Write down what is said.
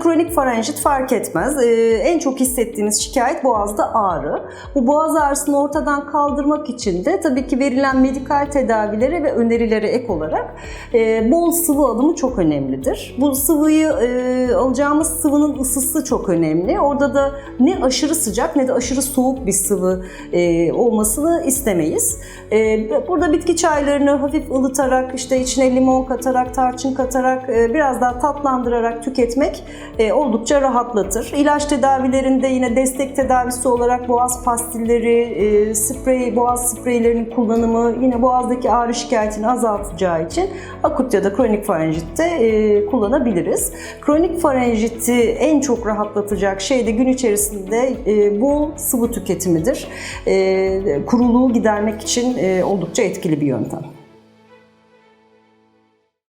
kronik farenjit fark etmez. Ee, en çok hissettiğiniz şikayet boğazda ağrı. Bu boğaz ağrısını ortadan kaldırmak için de tabii ki verilen medikal tedavilere ve önerilere ek olarak e, bol sıvı alımı çok önemlidir. Bu sıvıyı e, alacağımız sıvının ısısı çok önemli. Orada da ne aşırı sıcak ne de aşırı soğuk bir sıvı e, olmasını istemeyiz. E, burada bitki çaylarını hafif ılıtarak, işte içine limon katarak, tarçın katarak, e, biraz daha tatlandırarak tüketmek e, oldukça rahatlatır. İlaç tedavilerinde yine destek tedavisi olarak boğaz pastilleri, e, sprey, boğaz spreylerinin kullanımı yine boğazdaki ağrı şikayetini azaltacağı için akut ya da kronik farenjitte e, kullanabiliriz. Kronik farenjiti en çok rahatlatacak şey de gün içerisinde e, bol sıvı tüketimidir. E, kuruluğu gidermek için e, oldukça etkili bir yöntem.